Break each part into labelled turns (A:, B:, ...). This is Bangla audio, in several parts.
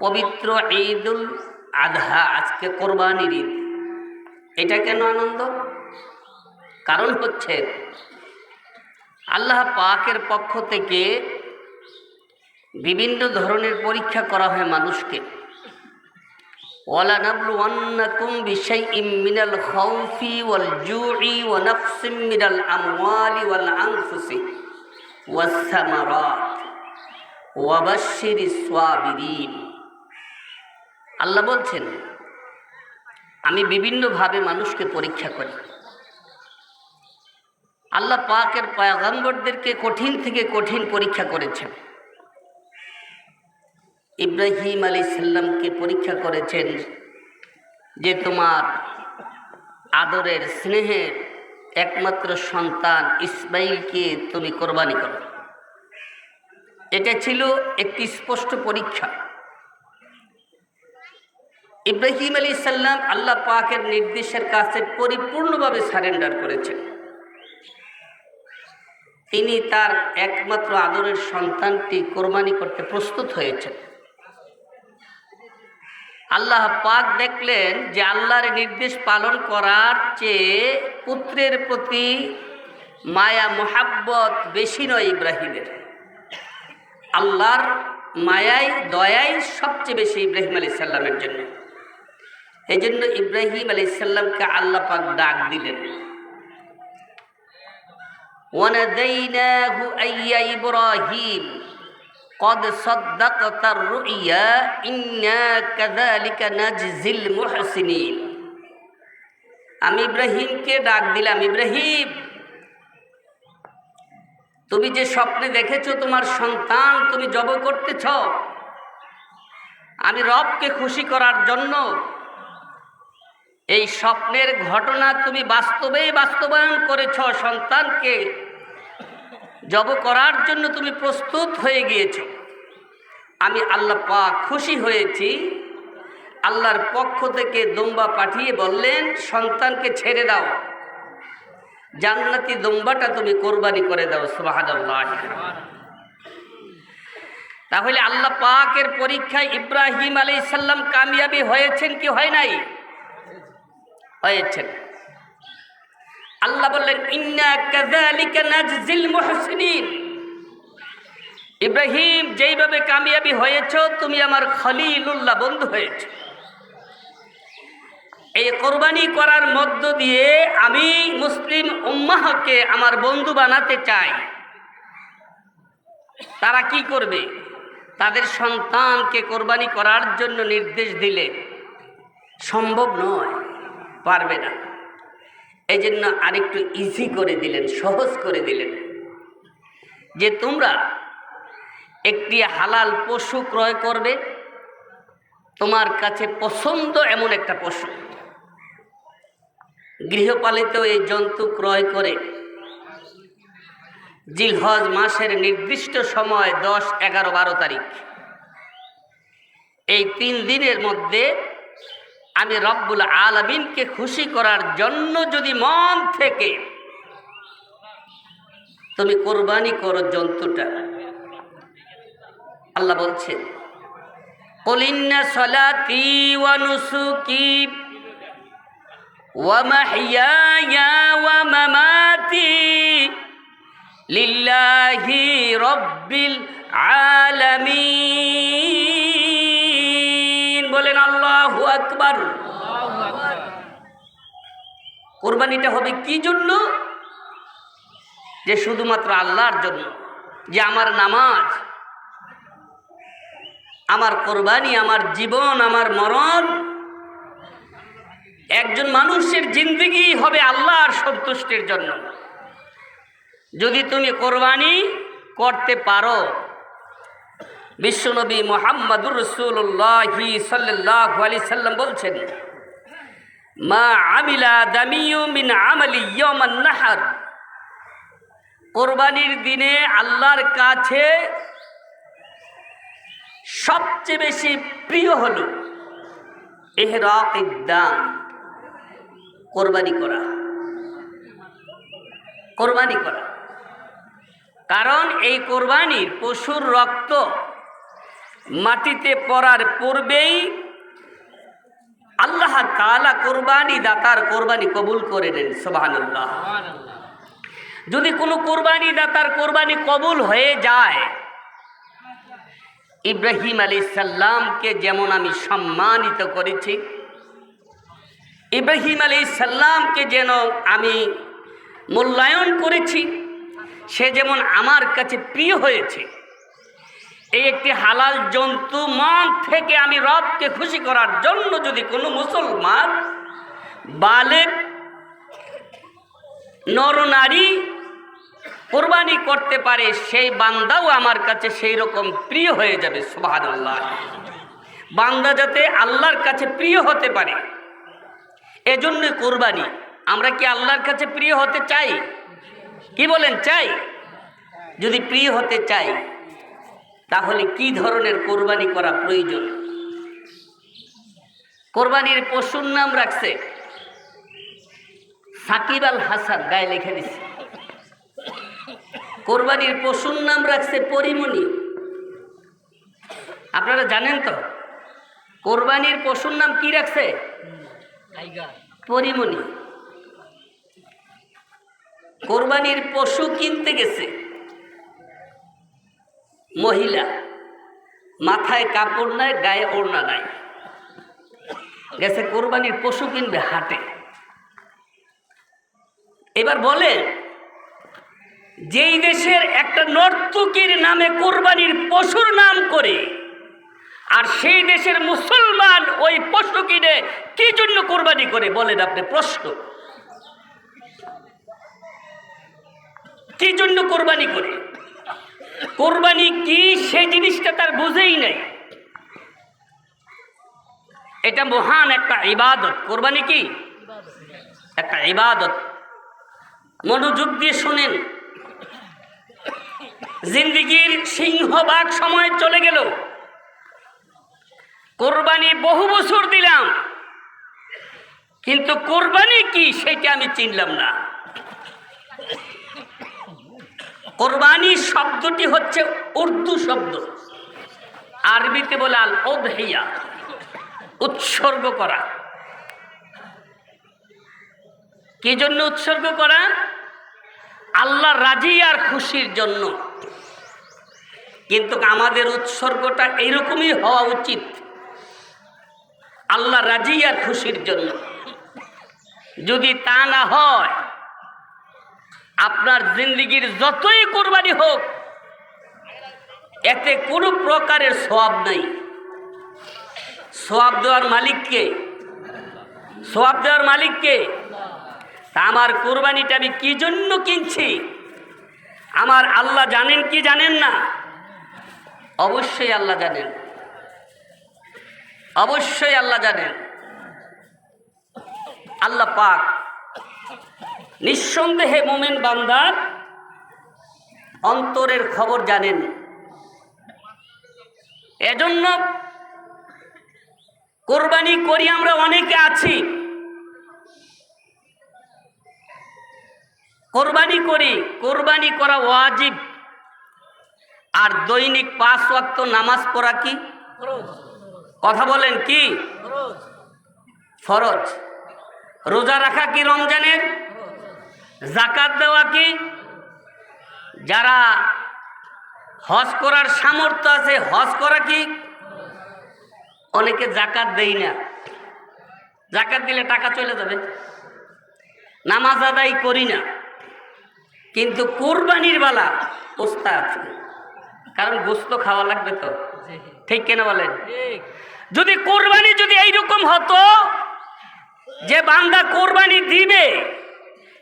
A: পবিত্র ঈদুল আধা, আজকে কোরবানির ঈদ। এটা কেন আনন্দ? কারণ হচ্ছে, আল্লাহ পাকের পক্ষ থেকে বিভিন্ন ধরনের পরীক্ষা করা হয় মানুষকে। ওয়ালা মিনাল ওয়াল ওয়াল আল্লাহ বলছেন, আমি বিভিন্নভাবে মানুষকে পরীক্ষা করি। আল্লাহ পাকের পয়গম্বরদেরকে কঠিন থেকে কঠিন পরীক্ষা করেছেন। ইব্রাহিম আলী সাল্লামকে পরীক্ষা করেছেন যে তোমার আদরের স্নেহের একমাত্র সন্তান ইসমাইলকে তুমি কোরবানি করো। এটা ছিল একটি স্পষ্ট পরীক্ষা। ইব্রাহিম আলী সাল্লাম আল্লাহ পাকের নির্দেশের কাছে পরিপূর্ণভাবে সারেন্ডার করেছেন। তিনি তার একমাত্র আদরের সন্তানটি কোরবানি করতে প্রস্তুত হয়েছেন। আল্লাহ পাক দেখলেন যে আল্লাহর নির্দেশ পালন করার চেয়ে পুত্রের প্রতি মায়া, মোহাব্বত বেশি নয় ইব্রাহিমের। আল্লাহর মায়াই, দয়াই সবচেয়ে বেশি ইব্রাহিম আলী সাল্লামের জন্য। এই জন্য ইব্রাহিম আলী সাল্লামকে আল্লাহ পাক ডাক দিলেন وناديناه أي يا إبراهيم قد صدقت الرؤيا إنا كذلك نجزي المحسنين আমি ইব্রাহিমকে ডাক দিলাম ইব্রাহিম তুমি যে স্বপ্নে দেখেছো তোমার সন্তান তুমি জব করতেছ আমি রবকে খুশি করার জন্য এই স্বপ্নের ঘটনা তুমি বাস্তবেই বাস্তবায়ন করেছ সন্তানকে। জব করার জন্য তুমি প্রস্তুত হয়ে গিয়েছ। আমি আল্লাহ পা খুশি হয়েছি। আল্লাহর পক্ষ থেকে দম্বা পাঠিয়ে বললেন, সন্তানকে ছেড়ে দাও। জান্নাতি দম্বাটা তুমি কোরবানি করে দাও সুবাহান্লাহ তাহলে আল্লাহ পাকের পরীক্ষায় ইব্রাহিম আলী সাল্লাম কামিয়াবি হয়েছেন কি হয় নাই? হয়েছেন। আল্লাহ বললেন, ইন্না কাযালিকা নাজজিল মুহসিনিন। ইব্রাহিম, যেইভাবে কামিয়াবি হয়েছ, তুমি আমার খলিলুল্লাহ বন্ধু হয়েছ। এই কোরবানি করার মধ্য দিয়ে আমি মুসলিম উম্মাহকে আমার বন্ধু বানাতে চাই। তারা কি করবে? তাদের সন্তানকে কোরবানি করার জন্য নির্দেশ দিলে সম্ভব নয়। পারবে না। এই জন্য আরেকটু ইজি করে দিলেন, সহজ করে দিলেন। যে তোমরা একটি হালাল পশু ক্রয় করবে, তোমার কাছে পছন্দ এমন একটা পশু। গৃহপালিত এই জন্তু ক্রয় করে জিলহজ মাসের নির্দিষ্ট সময় দশ, এগারো, বারো তারিখ। এই তিন দিনের মধ্যে আমি রব্বুল আলমিনকে খুশি করার জন্য যদি মন থেকে তুমি কোরবানি করো জন্তুটা। আল্লাহ বলছেন কলিন্না সলাতি ওয়া নুসুকি ওয়া মাহইয়ায়া ওয়া মামাতি কোরবানিটা হবে কি জন্য? যে শুধুমাত্র আল্লাহর জন্য, যে আমার নামাজ, আমার কোরবানি, আমার জীবন, আমার মরণ। একজন মানুষের জিন্দগি হবে আল্লাহর সন্তুষ্টির জন্য। যদি তুমি কোরবানি করতে পারো, বিশ্বনবী মোহাম্মদুর রসুল্লাহি সাল্লাহ আলি সাল্লাম বলছেন মা আমিলা নাহার। কোরবানির দিনে আল্লাহর কাছে সবচেয়ে বেশি প্রিয় হল এহরাকিদ্দান, কোরবানি করা। কোরবানি করা। কারণ এই কোরবানির পশুর রক্ত মাটিতে পড়ার পূর্বেই আল্লাহ তাআলা কোরবানি দাতার কোরবানি কবুল করে নেন সুবহানাল্লাহ। যদি কোনো কোরবানি দাতার কোরবানি কবুল হয়ে যায় ইব্রাহিম আলী সাল্লামকে যেমন আমি সম্মানিত করেছি ইব্রাহিম আলী সাল্লামকে যেন আমি মূল্যায়ন করেছি সে যেমন আমার কাছে প্রিয় হয়েছে এই একটি হালাল জন্তু মন থেকে আমি রবকে খুশি করার জন্য যদি কোনো মুসলমান, বালেক, নরনারী কোরবানি করতে পারে, সেই বান্দাও আমার কাছে সেই রকম প্রিয় হয়ে যাবে সুবাহ আল্লাহ বান্দা যাতে আল্লাহর কাছে প্রিয় হতে পারে, এজন্য কোরবানি। আমরা কি আল্লাহর কাছে প্রিয় হতে চাই? কি বলেন চাই? যদি প্রিয় হতে চাই তাহলে কি ধরনের কোরবানি করা প্রয়োজন? কোরবানির পশুর নাম রাখছে সাকিব আল হাসান গায়ে লিখে দিচ্ছে কোরবানির পশুর নাম রাখছে পরিমণি। আপনারা জানেন তো কোরবানির পশুর নাম কি রাখছে? পরিমণি। কোরবানির পশু কিনতে গেছে। মহিলা। মাথায় কাপড় নাই, গায়ে ওড়না নাই। গেছে কোরবানির পশু কিনবে হাটে। এবার বলে, যেই দেশের একটা নর্তকীর নামে কোরবানির পশুর নাম করে, আর সেই দেশের মুসলমান ওই পশু কিনে কি জন্য কোরবানি করে, বলেন আপনি প্রশ্ন। কি জন্য কোরবানি করে? কোরবানি কি সেই জিনিসটা তার বুঝেই নেই। এটা মহান একটা ইবাদত। কোরবানি কি? একটা ইবাদত। মনোযোগ দিয়ে শুনেন। জিন্দিগির সিংহবাগ সময় চলে গেল। কোরবানি বহু বছর দিলাম। কিন্তু কোরবানি কি সেটা আমি চিনলাম না। কোরবানি শব্দটি হচ্ছে উর্দু শব্দ। আরবিতে বলে আল ওদহিয়া উৎসর্গ করা। কি জন্য উৎসর্গ করা? আল্লাহ রাজি আর খুশির জন্য। কিন্তু আমাদের উৎসর্গটা এইরকমই হওয়া উচিত। আল্লাহ রাজি আর খুশির জন্য। যদি তা না হয় আপনার জিন্দগির যতই কোরবানি হোক, এতে কোনো প্রকারের সোয়াব নাই। সোয়াব দেওয়ার মালিককে সোয়াব দেওয়ার মালিককে তা আমার কোরবানিটা আমি কি জন্য কিনছি? আমার আল্লাহ জানেন কি জানেন না? অবশ্যই আল্লাহ জানেন। অবশ্যই আল্লাহ জানেন। আল্লাহ পাক নিঃসন্দেহে মোমেন বান্দার অন্তরের খবর জানেন। এজন্য কোরবানি করি আমরা অনেকে আছি। কোরবানি করি, কোরবানি করা ওয়াজিব। আর দৈনিক পাঁচ ওয়াক্ত নামাজ পড়া কি? কথা বলেন কি? ফরজ। রোজা রাখা কি রমজানের? জাকাত দেওয়া কি? যারা হজ করার সামর্থ্য আছে হজ করা কি? অনেকে জাকাত দেই না। জাকাত দিলে টাকা চলে যাবে। নামাজ আদায় করি না। কিন্তু কোরবানির বেলা পোস্তা আছে। কারণ গোস্ত খাওয়া লাগবে তো। ঠিক কেন বলেন? যদি কোরবানি যদি এইরকম হতো যে বান্দা কোরবানি দিবে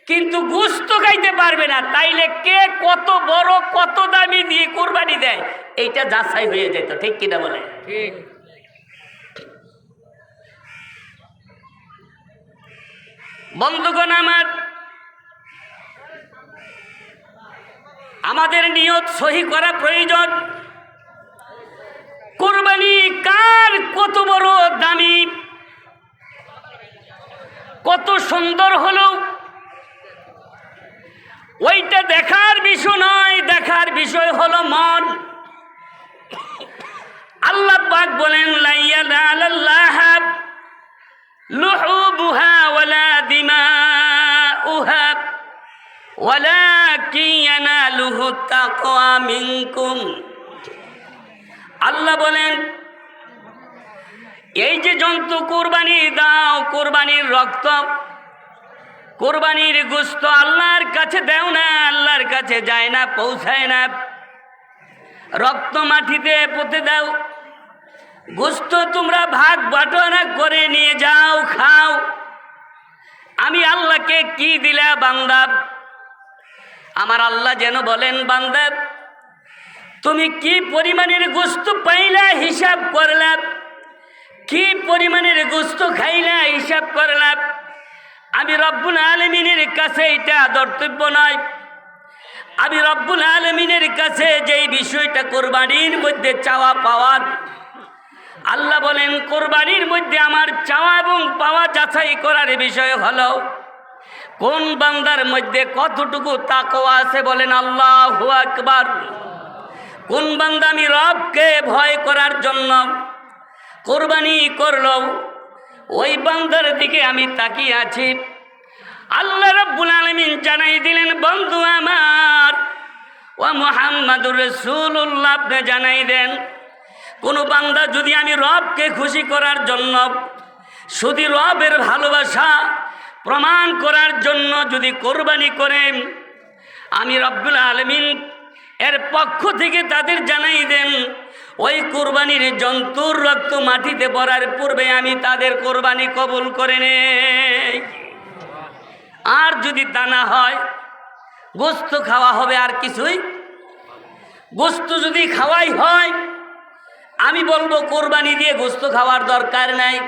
A: কিন্তু গুস্ত খাইতে পারবে না তাইলে কে কত বড় কত দামি দিয়ে কোরবানি দেয়? এইটা যাচাই হয়ে যেত ঠিক কিনা বলে?
B: ঠিক।
A: বন্ধুগণ আমার আমাদের নিয়ত সহি করা প্রয়োজন। কোরবানি কার কত বড় দামি কত সুন্দর হলো ওইটা দেখার বিষয় নয়, দেখার বিষয় হলো মন। আল্লাহ পাক বলেন আল্লাহ বলেন, এই যে জন্তু কোরবানি দাও, কোরবানির রক্ত কোরবানির গুস্ত আল্লাহর কাছে দেও না, আল্লাহর কাছে যায় না, পৌঁছায় না। রক্ত মাটিতে পুঁতে দাও। গোস্ত তোমরা ভাগ বাটোয়ারা করে নিয়ে যাও, খাও। আমি আল্লাহকে কি দিলা বান্দা? আমার আল্লাহ যেন বলেন, বান্দা, তুমি কি পরিমাণের গোস্ত পাইলা, হিসাব করলা? কি পরিমাণের গোস্ত খাইলা, হিসাব করলা? আমি রব্বুল আলমিনের কাছে এটা দর্তব্য নয়। আমি রব্বুল আলমিনের কাছে যেই বিষয়টা কোরবানির মধ্যে চাওয়া পাওয়ার আল্লাহ বলেন, কোরবানির মধ্যে আমার চাওয়া এবং পাওয়া যাচাই করার বিষয় হলো, কোন বান্দার মধ্যে কতটুকু তাকওয়া আছে বলেন আল্লাহ আকবার। কোন বান্দা আমি রবকে ভয় করার জন্য কোরবানি করল ওই বান্দার দিকে আমি তাকিয়ে আছি। আল্লাহ রব্বুল আলমিন জানাই দিলেন, বন্ধু আমার, ও মোহাম্মদুর রসুল্লাহ জানাই দেন, কোনো বান্দা যদি আমি রবকে খুশি করার জন্য, শুধু রবের ভালোবাসা প্রমাণ করার জন্য যদি কোরবানি করেন, আমি রব্বুল আলমিন এর পক্ষ থেকে তাদের জানাই দেন ওই কোরবানির জন্তুর রক্ত মাটিতে পড়ার পূর্বে আমি তাদের কোরবানি কবুল করে নেই। আর যদি দানা হয়, গোস্ত খাওয়া হবে আর কিছুই? গোস্ত যদি খাওয়াই হয়, আমি বলব কোরবানি দিয়ে গোস্ত খাওয়ার দরকার নাই।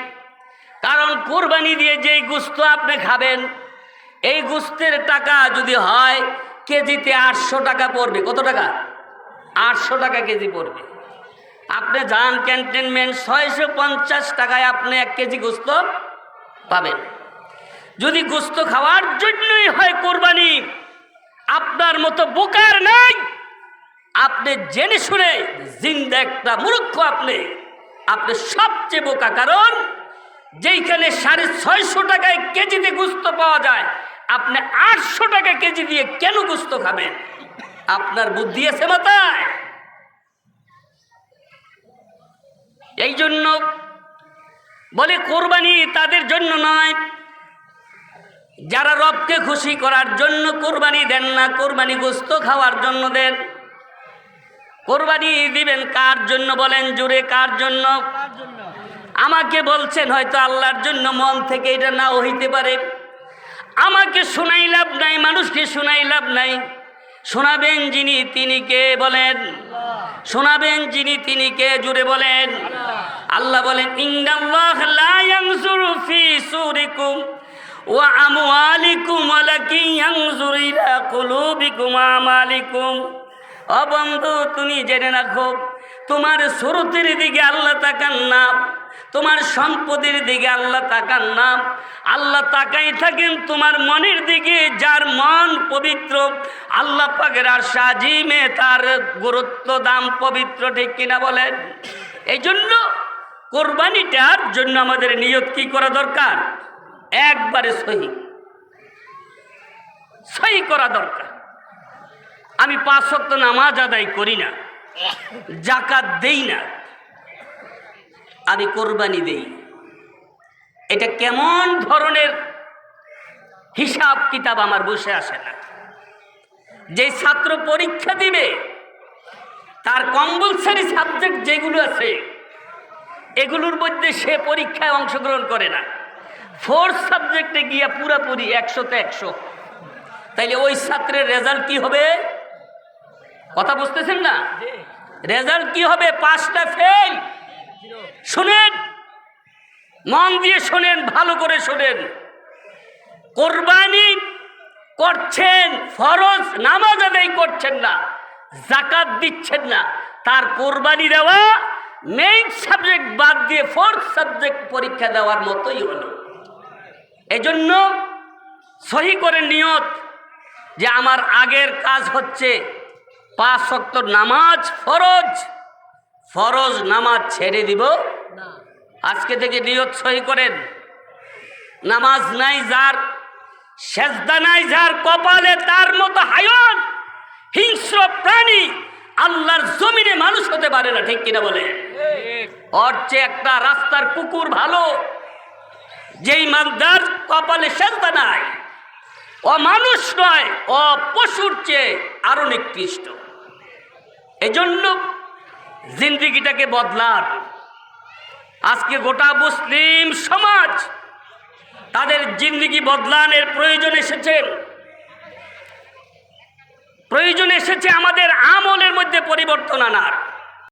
A: কারণ কোরবানি দিয়ে যেই গোস্ত আপনি খাবেন, এই গোস্তের টাকা যদি হয়, কেজিতে আটশো টাকা পড়বে। কত টাকা? আটশো টাকা কেজি পড়বে। আপনি যান ক্যান্টনমেন্ট ছয়শো পঞ্চাশ টাকায় আপনি এক কেজি গোস্ত পাবেন। যদি গোস্ত খাওয়ার জন্যই হয় কোরবানি, আপনার মতো বোকার নাই। আপনি জেনে শুনে জিন্দা একটা মূর্খ আপনি। আপনি সবচেয়ে বোকা, কারণ যেইখানে সাড়ে ছয়শো টাকায় কেজিতে গুস্ত পাওয়া যায়, আপনি আটশো টাকা কেজি দিয়ে কেন গুস্ত খাবেন? আপনার বুদ্ধি আছে মাথায়। এই জন্য বলে কোরবানি তাদের জন্য নয়। যারা রবকে খুশি করার জন্য কোরবানি দেন না, কোরবানি গোস্ত খাওয়ার জন্য দেন। কোরবানি দিবেন কার জন্য বলেন জুড়ে কার জন্য? আমাকে বলছেন হয়তো আল্লাহর জন্য, মন থেকে এটা নাও হইতে পারে। আমাকে শোনাই লাভ নাই, মানুষকে শোনাই লাভ নাই। শোনাবেন যিনি তিনি কে বলেন? শোনাবেন যিনি তিনি কে? জুড়ে বলেন। আল্লাহ বলেন সুরিকুম ওয়া আমওয়ালিকুম তুমি জেনে রাখো তোমার সুরতের দিকে আল্লাহ তাকান না, তোমার সম্পদের দিকে আল্লাহ তাকান না। আল্লাহ তাকাই থাকেন তোমার মনের দিকে, যার মন পবিত্র। আল্লাহ পাকের আর সাজিমে তার গুরুত্ব দাম পবিত্র, ঠিক কিনা বলেন? এই জন্য কোরবানিটার জন্য আমাদের নিয়ত কি করা দরকার? একবারে সহি। সহি করা দরকার। আমি পাঁচ শক্ত নামাজ আদায় করি না। জাকাত দেই না, আমি কোরবানি দেই। এটা কেমন ধরনের হিসাব কিতাব আমার বসে আসে না। যে ছাত্র পরীক্ষা দিবে, তার কম্পালসারি সাবজেক্ট যেগুলো আছে, এগুলোর মধ্যে সে পরীক্ষায় অংশগ্রহণ করে না। ফোর্থ সাবজেক্টে গিয়া পুরাপুরি একশোতে একশো। তাইলে ওই ছাত্রের রেজাল্ট কি হবে? কথা বুঝতেছেন না? রেজাল্ট কি হবে? পাঁচটা ফেল শুনেন, মন দিয়ে শোনেন, ভালো করে শোনেন। কোরবানি করছেন, ফরজ নামাজ আদায় করছেন না জাকাত দিচ্ছেন না। তার কোরবানি দেওয়া মেইন সাবজেক্ট বাদ দিয়ে ফোর্থ সাবজেক্ট পরীক্ষা দেওয়ার মতোই হলো। এজন্য সহি করে নিয়ত যে আমার আগের কাজ হচ্ছে পাঁচ শক্ত নামাজ ফরজ। ফরজ নামাজ ছেড়ে দিব। আজকে থেকে নিয়ত সহি করেন। নামাজ নাই যার সেজদা নাই যার কপালে তার মতো হায়ন হিংস্র প্রাণী আল্লাহর জমিনে মানুষ হতে পারে না ঠিক কিনা বলে? ওর চেয়ে একটা রাস্তার কুকুর ভালো। যেই মানদার কপালে সেজদা নাই ও মানুষ নয় ও পশুর চেয়ে আরও নিকৃষ্ট। এজন্য জিন্দিগিটাকে বদলার আজকে গোটা মুসলিম সমাজ তাদের জিন্দিগি বদলানের প্রয়োজন এসেছে। প্রয়োজন এসেছে আমাদের আমলের মধ্যে পরিবর্তন আনার।